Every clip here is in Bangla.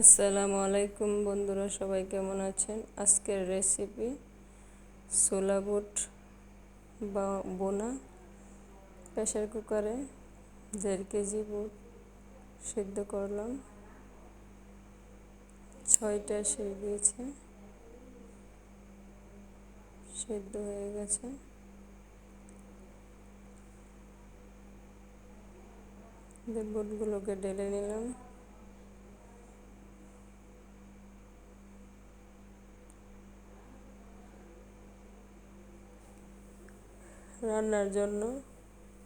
আসসালামু আলাইকুম বন্ধুরা, সবাই কেমন আছেন? আজকের রেসিপি ছোলা বুট বা বোনা প্রেশার কুকারে দেড় কেজি বুট সিদ্ধ করলাম। ছয়টা সেই দিয়েছে, সিদ্ধ হয়ে গেছে। বুটগুলোকে ঢেলে নিলাম। রান্নার জন্য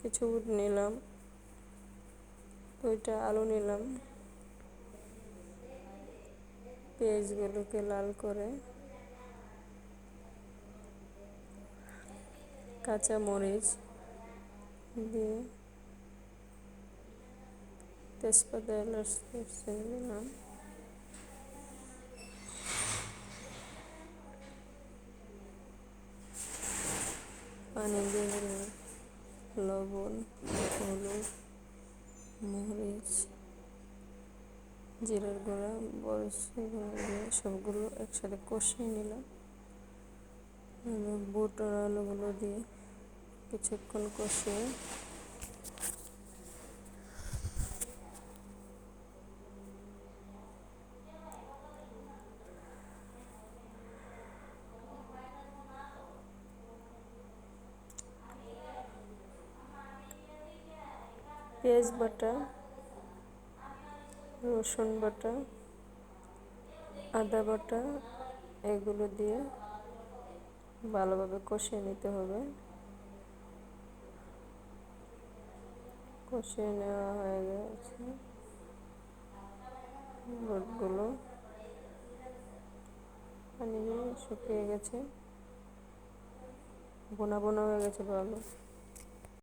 কিছু নিলাম ওইটা আলু নিলাম, পেঁয়াজগুলোকে লাল করে, কাঁচা মরিচ দিয়ে তেজপাতা, এলাচ দিলাম পানি দিয়ে লবণ, হলুদ, মরিচ, জিরার গুঁড়া বরস গুঁড়া দিয়ে সবগুলো একসাথে কষিয়ে নিলাম। বুট আর আলুগুলো দিয়ে কিছুক্ষণ কষিয়ে পেঁয়াজ বাটা, রসুন বাটা, আদা বাটা, এগুলো দিয়ে ভালোভাবে কষিয়ে নিতে হবে। কষিয়ে নেওয়া হয়ে গেছে বুটগুলো পানি শুকিয়ে গেছে, বোনা বোনা হয়ে গেছে ভালো।